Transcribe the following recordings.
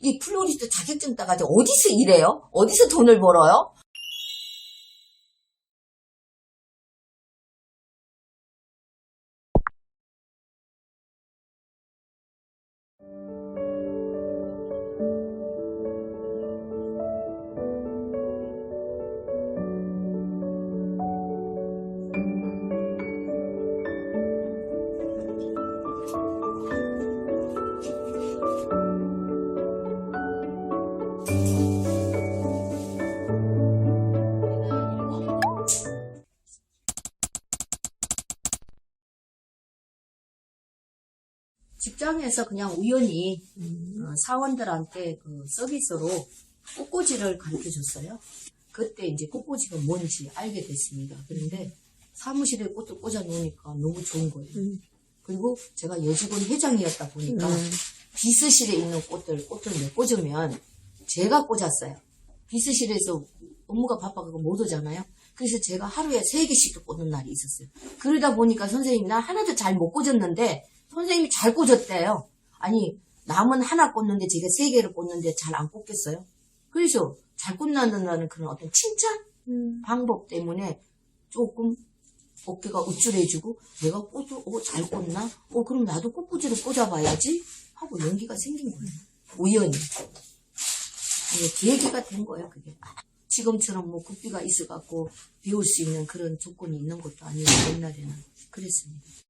이 플로리스트 자격증 따가지고 어디서 일해요? 어디서 돈을 벌어요? 직장에서 그냥 우연히 어, 사원들한테 그 서비스로 꽃꽂이를 가르쳐 줬어요. 그때 이제 꽃꽂이가 뭔지 알게 됐습니다. 그런데 사무실에 꽃을 꽂아 놓으니까 너무 좋은 거예요. 음. 그리고 제가 여직원 회장이었다 보니까 음. 비스실에 있는 꽃들, 꽃을 내 꽂으면 제가 꽂았어요. 비스실에서 업무가 바빠서 못 오잖아요. 그래서 제가 하루에 세 개씩도 꽂는 날이 있었어요. 그러다 보니까 선생님이 나 하나도 잘 못 꽂았는데 선생님이 잘 꽂았대요. 아니 남은 하나 꽂는데 제가 세 개를 꽂는데 잘 안 꽂겠어요? 그래서 잘 꽂는다는 그런 어떤 칭찬 음. 방법 때문에 조금 어깨가 우쭐해지고 내가 꽃을 어, 잘 꽂나? 어 그럼 나도 꽃꽂이를 꽂아봐야지 하고 용기가 생긴 거예요. 우연히. 이게 계기가 된 거예요 그게. 지금처럼 뭐 국비가 있어갖고 배울 수 있는 그런 조건이 있는 것도 아니고 옛날에는 그랬습니다.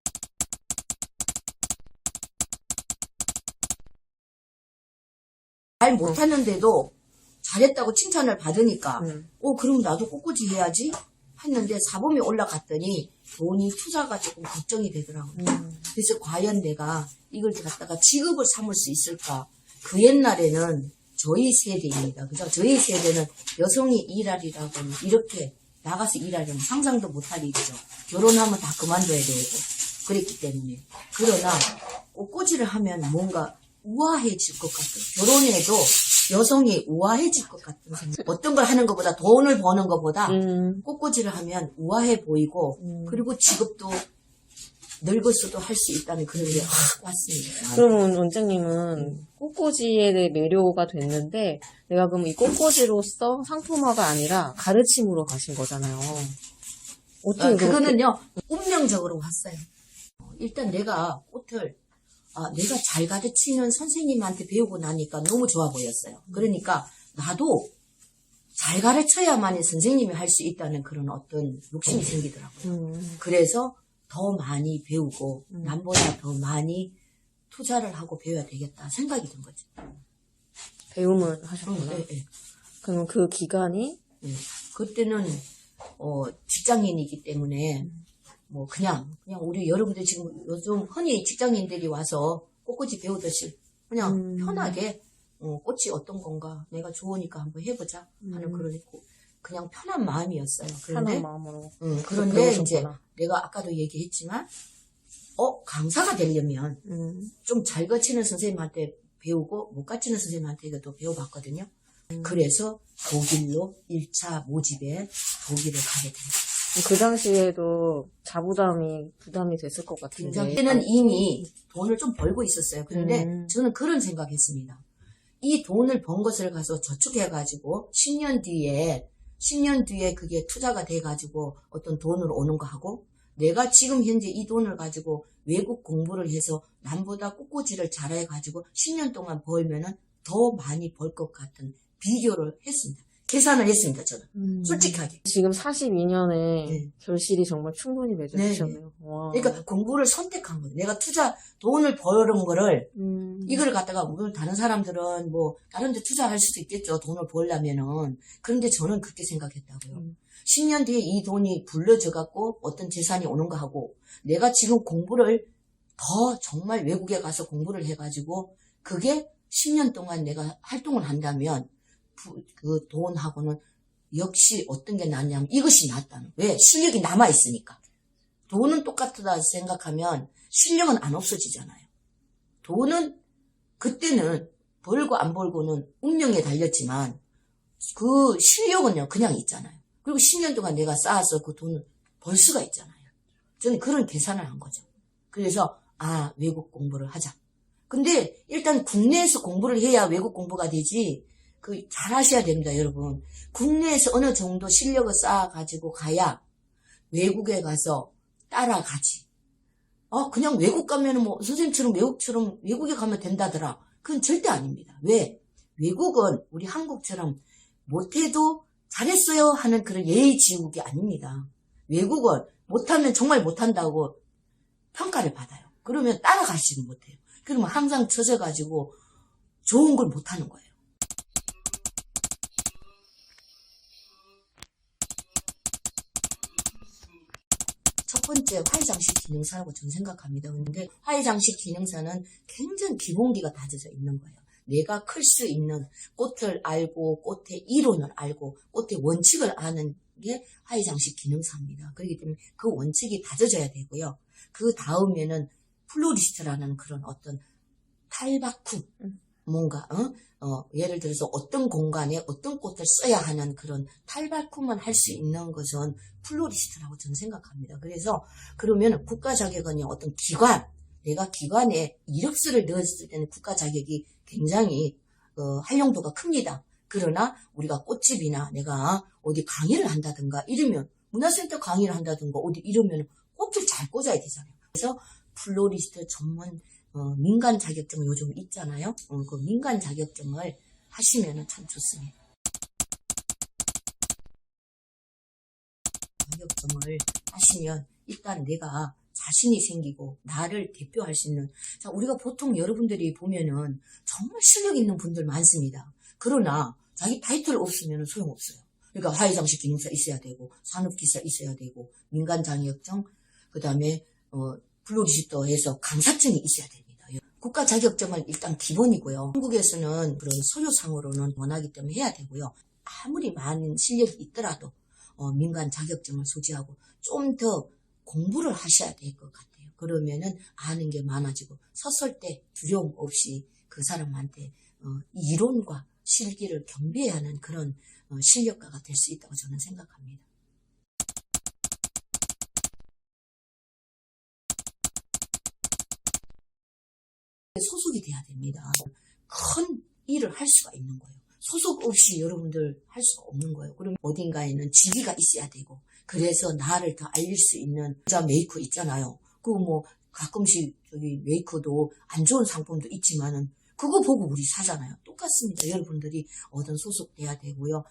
잘 못하는데도 잘했다고 칭찬을 받으니까 음. 어 그럼 나도 꽃꽂이 해야지 했는데 사범이 올라갔더니 돈이 투자가 조금 걱정이 되더라고요. 음. 그래서 과연 내가 이걸 갖다가 직업을 삼을 수 있을까? 그 옛날에는 저희 세대입니다. 그죠? 저희 세대는 여성이 일하리라고 이렇게 나가서 일하려면 상상도 못할 일이죠. 결혼하면 다 그만둬야 되고 그랬기 때문에. 그러나 꽃꽂이를 하면 뭔가 우아해질 것 같아요. 결혼해도 여성이 우아해질 것 같은 생각. 어떤 걸 하는 것보다 돈을 버는 것보다 음. 꽃꽂이를 하면 우아해 보이고 음. 그리고 직업도 늙었어도 할 수 있다는 그런 게 확 왔습니다. 그러면 원장님은 꽃꽂이에 대해 매료가 됐는데 내가 그럼 이 꽃꽂이로서 상품화가 아니라 가르침으로 가신 거잖아요. 어떻게 아, 그거는요 운명적으로 왔어요. 어, 일단 내가 꽃을 아, 내가 잘 가르치는 선생님한테 배우고 나니까 너무 좋아 보였어요. 그러니까 나도 잘 가르쳐야만이 선생님이 할 수 있다는 그런 어떤 욕심이 생기더라고요. 음. 그래서 더 많이 배우고 음. 남보다 더 많이 투자를 하고 배워야 되겠다 생각이 든 거죠. 배움을 하셨구나. 예, 예. 그럼 그 기간이 예. 그때는 어, 직장인이기 때문에 뭐 그냥 그냥 우리 여러분들 지금 요즘 흔히 직장인들이 와서 꽃꽂이 배우듯이 그냥 음. 편하게 어, 꽃이 어떤 건가 내가 좋으니까 한번 해보자 하는 음. 그런 고- 그냥 편한 마음이었어요. 편한 그런데 마음으로 음, 그런데 이제 배우셨구나. 내가 아까도 얘기했지만 어 강사가 되려면 음. 좀 잘 거치는 선생님한테 배우고 못 가르치는 선생님한테도 배워봤거든요. 그래서 독일로 1차 모집에 독일을 가게 됩니다. 그 당시에도 자부담이 부담이 됐을 것 같은데. 그때는 이미 돈을 좀 벌고 있었어요. 그런데 음. 저는 그런 생각했습니다. 이 돈을 번 것을 가서 저축해가지고 10년 뒤에 10년 뒤에 그게 투자가 돼가지고 어떤 돈으로 오는 거 하고 내가 지금 현재 이 돈을 가지고 외국 공부를 해서 남보다 꽃꽂이를 잘해가지고 10년 동안 벌면은 더 많이 벌 것 같은 비교를 했습니다. 계산을 했습니다. 저는 음. 솔직하게. 지금 42년에 네. 결실이 정말 충분히 맺어지셨네요. 와. 그러니까 공부를 선택한 거예요. 내가 투자 돈을 버는 거를 음. 이걸 갖다가 물론 다른 사람들은 뭐 다른 데 투자할 수도 있겠죠. 돈을 벌려면은. 그런데 저는 그렇게 생각했다고요. 음. 10년 뒤에 이 돈이 불려져 갖고 어떤 재산이 오는가 하고 내가 지금 공부를 더 정말 외국에 가서 공부를 해 가지고 그게 10년 동안 내가 활동을 한다면 부- 그 돈하고는 역시 어떤 게 낫냐면 이것이 낫다는. 왜? 실력이 남아 있으니까. 돈은 똑같다 생각하면 실력은 안 없어지잖아요. 돈은 그때는 벌고 안 벌고는 운명에 달렸지만 그 실력은요 그냥 있잖아요. 그리고 10년 동안 내가 쌓아서 그 돈을 벌 수가 있잖아요. 저는 그런 계산을 한 거죠. 그래서 아 외국 공부를 하자. 근데 일단 국내에서 공부를 해야 외국 공부가 되지. 그 잘하셔야 됩니다, 여러분. 국내에서 어느 정도 실력을 쌓아가지고 가야 외국에 가서 따라가지. 어, 그냥 외국 가면은 뭐, 선생님처럼 외국처럼 외국에 가면 된다더라. 그건 절대 아닙니다. 왜? 외국은 우리 한국처럼 못해도 잘했어요 하는 그런 예의 지우기 아닙니다. 외국은 못하면 정말 못한다고 평가를 받아요. 그러면 따라가지는 못해요. 그러면 항상 젖어가지고 좋은 걸 못하는 거예요. 번째 화해장식 기능사라고 저는 생각합니다. 근데 화해장식 기능사는 굉장히 기본기가 다져져 있는 거예요. 내가 클 수 있는 꽃을 알고 꽃의 이론을 알고 꽃의 원칙을 아는 게 화해장식 기능사입니다. 그렇기 때문에 그 원칙이 다져져야 되고요. 그 다음에는 플로리스트라는 그런 어떤 탈바꿈 음. 뭔가 어? 어, 예를 들어서 어떤 공간에 어떤 꽃을 써야 하는 그런 탈바꿈만 할 수 있는 것은 플로리스트라고 저는 생각합니다. 그래서 그러면 국가 자격은 어떤 기관 내가 기관에 이력서를 넣었을 때는 국가 자격이 굉장히 어, 활용도가 큽니다. 그러나 우리가 꽃집이나 내가 어디 강의를 한다든가 이러면 문화센터 강의를 한다든가 어디 이러면 꽃을 잘 꽂아야 되잖아요. 그래서 플로리스트 전문 어, 민간 자격증 요즘 있잖아요. 어, 그 민간 자격증을 하시면 참 좋습니다. 자격증을 하시면 일단 내가 자신이 생기고 나를 대표할 수 있는 자 우리가 보통 여러분들이 보면은 정말 실력 있는 분들 많습니다. 그러나 자기 타이틀 없으면 소용없어요. 그러니까 화해장식 기능사 있어야 되고 산업기사 있어야 되고 민간 자격증 그 다음에 어, 플로리스터에서 강사증이 있어야 됩니다. 국가 자격증은 일단 기본이고요. 한국에서는 그런 서류상으로는 원하기 때문에 해야 되고요. 아무리 많은 실력이 있더라도 어, 민간 자격증을 소지하고 좀 더 공부를 하셔야 될 것 같아요. 그러면은 아는 게 많아지고 섰을 때 두려움 없이 그 사람한테 어, 이론과 실기를 겸비하는 그런 어, 실력가가 될 수 있다고 저는 생각합니다. 소속이 돼야 됩니다. 큰 일을 할 수가 있는 거예요. 소속 없이 여러분들 할 수가 없는 거예요. 그럼 어딘가에는 지위가 있어야 되고, 그래서 나를 더 알릴 수 있는 자 메이커 있잖아요. 그 뭐 가끔씩 저기 메이커도 안 좋은 상품도 있지만은 그거 보고 우리 사잖아요. 똑같습니다. 여러분들이 어떤 소속돼야 되고요.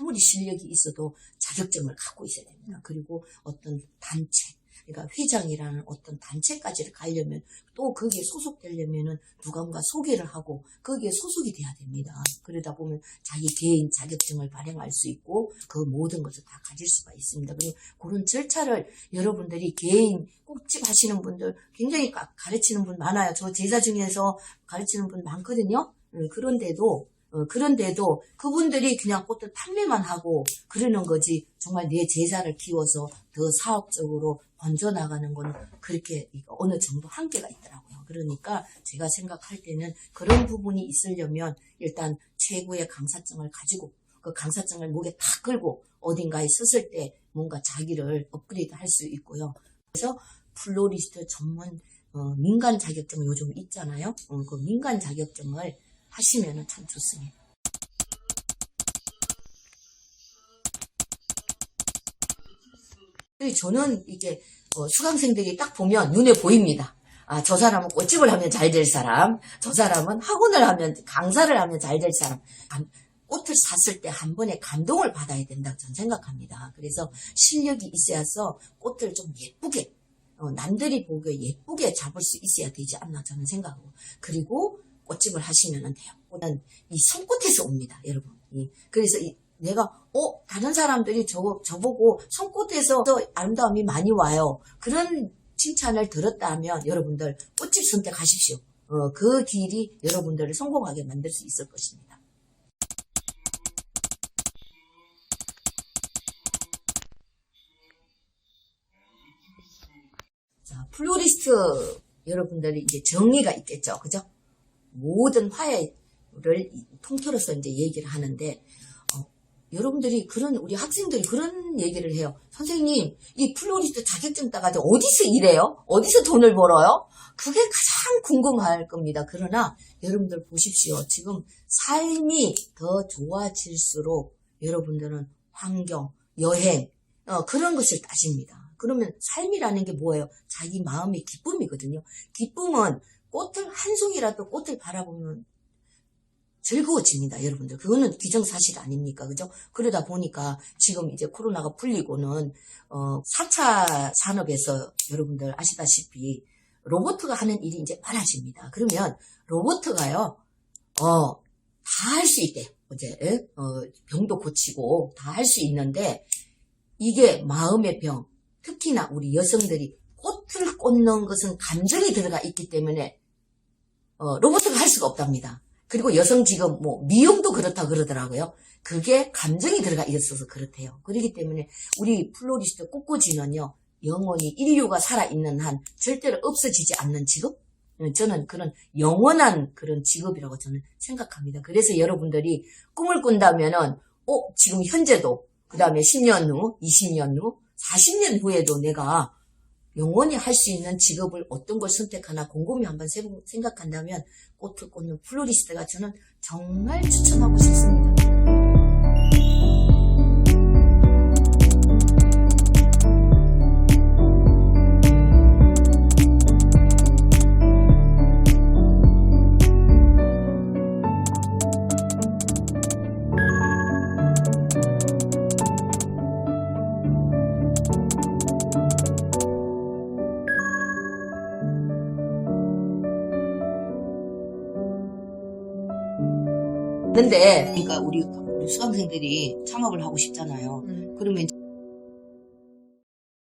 아무리 실력이 있어도 자격증을 갖고 있어야 됩니다. 그리고 어떤 단체, 그러니까 회장이라는 어떤 단체까지를 가려면 또 거기에 소속되려면은 누군가 소개를 하고 거기에 소속이 돼야 됩니다. 그러다 보면 자기 개인 자격증을 발행할 수 있고 그 모든 것을 다 가질 수가 있습니다. 그런 절차를 여러분들이 개인 꽃집 하시는 분들 굉장히 가- 가르치는 분 많아요. 저 제자 중에서 가르치는 분 많거든요. 음, 그런데도 어, 그런데도 그분들이 그냥 꽃들 판매만 하고 그러는 거지 정말 내 제자를 키워서 더 사업적으로 번져 나가는 건 그렇게 이거 어느 정도 한계가 있더라고요. 그러니까 제가 생각할 때는 그런 부분이 있으려면 일단 최고의 강사증을 가지고 그 강사증을 목에 탁 끌고 어딘가에 썼을 때 뭔가 자기를 업그레이드 할 수 있고요. 그래서 플로리스트 전문 어, 민간 자격증 요즘 있잖아요. 어, 그 민간 자격증을 하시면 참 좋습니다. 저는 이게 어, 수강생들이 딱 보면 눈에 보입니다. 아, 저 사람은 꽃집을 하면 잘 될 사람, 저 사람은 학원을 하면, 강사를 하면 잘 될 사람. 감- 꽃을 샀을 때 한 번에 감동을 받아야 된다고 저는 생각합니다. 그래서 실력이 있어야서 꽃을 좀 예쁘게, 어, 남들이 보기에 예쁘게 잡을 수 있어야 되지 않나 저는 생각하고. 그리고 꽃집을 하시면 돼요. 꽃은 이 손꽃에서 옵니다, 여러분. 이- 그래서 이- 내가, 어, 다른 사람들이 저, 저보고 손꽃에서 아름다움이 많이 와요. 그런 칭찬을 들었다면 여러분들 꽃집 선택하십시오. 어, 그 길이 여러분들을 성공하게 만들 수 있을 것입니다. 자, 플로리스트 여러분들이 이제 정의가 있겠죠. 그죠? 모든 화해를 이- 통틀어서 이제 얘기를 하는데, 어, 여러분들이 그런, 우리 학생들이 그런 얘기를 해요. 선생님, 이 플로리스트 자격증 따가지고 어디서 일해요? 어디서 돈을 벌어요? 그게 가장 궁금할 겁니다. 그러나 여러분들 보십시오. 지금 삶이 더 좋아질수록 여러분들은 환경, 여행, 어, 그런 것을 따집니다. 그러면 삶이라는 게 뭐예요? 자기 마음의 기쁨이거든요. 기쁨은 꽃을, 한 송이라도 꽃을 바라보면 즐거워집니다, 여러분들. 그거는 기정사실 아닙니까? 그죠? 그러다 보니까 지금 이제 코로나가 풀리고는, 어, 4차 산업에서 여러분들 아시다시피 로봇가 하는 일이 이제 많아집니다. 그러면 로봇가요, 어, 다 할 수 있대요. 이제, 에? 어, 병도 고치고 다 할 수 있는데, 이게 마음의 병, 특히나 우리 여성들이 꽃을 꽂는 것은 감정이 들어가 있기 때문에, 어, 로봇가 할 수가 없답니다. 그리고 여성 지금 뭐 미용도 그렇다 그러더라고요. 그게 감정이 들어가 있어서 그렇대요. 그렇기 때문에 우리 플로리스트 꽃꽂이는요, 영원히 인류가 살아있는 한 절대로 없어지지 않는 직업? 어, 저는 그런 영원한 그런 직업이라고 저는 생각합니다. 그래서 여러분들이 꿈을 꾼다면은, 어, 지금 현재도, 그 다음에 10년 후, 20년 후, 40년 후에도 내가 영원히 할 수 있는 직업을 어떤 걸 선택하나 곰곰이 한번 세- 생각한다면 꽃을 꽂는 플로리스트가 저는 정말 추천하고 싶습니다. 근데 그러니까 우리, 우리 수강생들이 창업을 하고 싶잖아요. 그러면